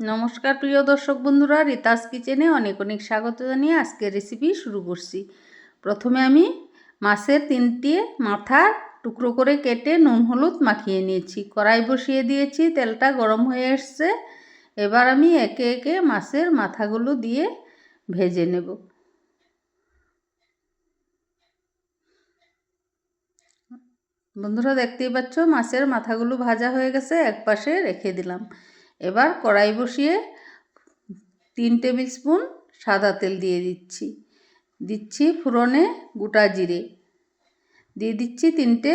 নমস্কার, প্রিয় দর্শক বন্ধুরা, রিতাস কিচেনে অনেক অনেক স্বাগত জানিয়ে আজকের রেসিপি শুরু করছি। প্রথমে আমি মাছের তিনটি মাথা টুকরো করে কেটে নুন হলুদ মাখিয়ে নিয়েছি। কড়াই বসিয়ে দিয়েছি, তেলটা গরম হয়ে এসছে। এবার আমি একে একে মাছের মাথাগুলো দিয়ে ভেজে নেব। বন্ধুরা, দেখতেই পাচ্ছ, মাছের মাথাগুলো ভাজা হয়ে গেছে এক পাশে রেখে দিলাম। এবার কড়াই বসিয়ে তিন টেবিল স্পুন সাদা তেল দিয়ে দিচ্ছি। দিচ্ছি ফুরনে গোটা জিরে। দিয়ে দিচ্ছি তিনটে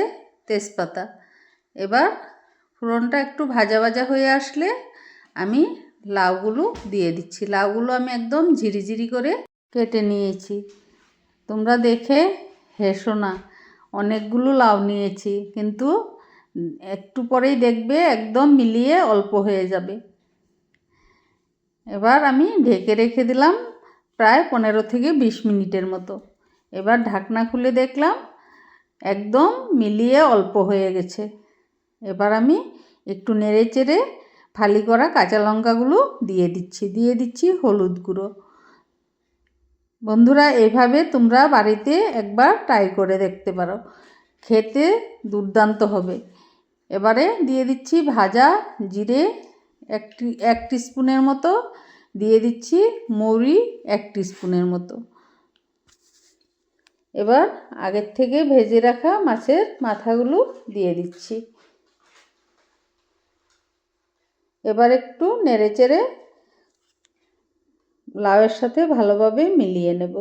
তেজপাতা। এবার ফুরনটা একটু ভাজা ভাজা হয়ে আসলে আমি লাউগুলো দিয়ে দিচ্ছি। লাউগুলো আমি একদম ঝিরিঝিরি করে কেটে নিয়েছি। তোমরা দেখে হেসো না, অনেকগুলো লাউ নিয়েছি, কিন্তু একটু পরেই দেখবে একদম মিলিয়ে অল্প হয়ে যাবে। এবার আমি ঢেকে রেখে দিলাম প্রায় পনেরো থেকে বিশ মিনিটের মতো। এবার ঢাকনা খুলে দেখলাম একদম মিলিয়ে অল্প হয়ে গেছে। এবার আমি একটু নেড়ে চেড়ে ফালি করা কাঁচা লঙ্কাগুলো দিয়ে দিচ্ছি দিয়ে দিচ্ছি হলুদ গুঁড়ো। বন্ধুরা এইভাবে তোমরা বাড়িতে একবার ট্রাই করে দেখতে পারো। খেতে দুর্দান্ত হবে। এবারে দিয়ে দিচ্ছি ভাজা জিরে এক এক স্পুনের মতো। দিয়ে দিচ্ছি মৌরি এক স্পুনের মতো। এবার আগের থেকে ভেজে রাখা মাছের মাথাগুলো দিয়ে দিচ্ছি। এবার একটু নেড়ে চেড়ে লাউয়ের সাথে ভালোভাবে মিলিয়ে নেব।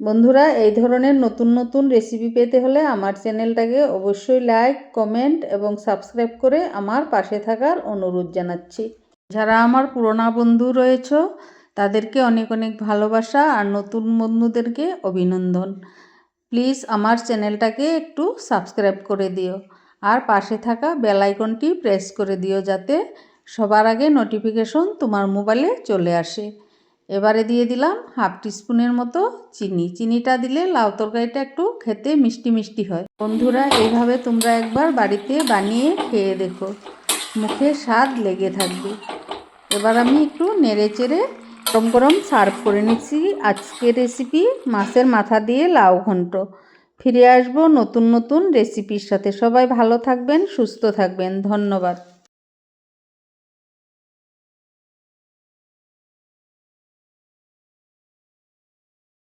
বন্ধুরা, এই ধরনের নতুন নতুন রেসিপি পেতে হলে আমার চ্যানেলটাকে অবশ্যই লাইক কমেন্ট এবং সাবস্ক্রাইব করে আমার পাশে থাকার অনুরোধ জানাচ্ছি। যারা আমার পুরোনা বন্ধু রয়েছ, তাদেরকে অনেক অনেক ভালোবাসা আর নতুন বন্ধুদেরকে অভিনন্দন। প্লিজ আমার চ্যানেলটাকে একটু সাবস্ক্রাইব করে দিও আর পাশে থাকা বেলাইকনটি প্রেস করে দিও যাতে সবার আগে নোটিফিকেশন তোমার মোবাইলে চলে আসে। এবারে দিয়ে দিলাম হাফ টিস্পুনের মতো চিনি। চিনিটা দিলে লাউ তরকারিটা একটু খেতে মিষ্টি মিষ্টি হয়। বন্ধুরা, এইভাবে তোমরা একবার বাড়িতে বানিয়ে খেয়ে দেখো। মুখে স্বাদ লেগে থাকবে। এবার আমি একটু নেড়ে চেড়ে গরম গরম সার্ভ করে নিচ্ছি। আজকের রেসিপি মাছের মাথা দিয়ে লাউ ঘন্ট। ফিরে আসব নতুন নতুন রেসিপির সাথে। সবাই ভালো থাকবেন, সুস্থ থাকবেন। ধন্যবাদ।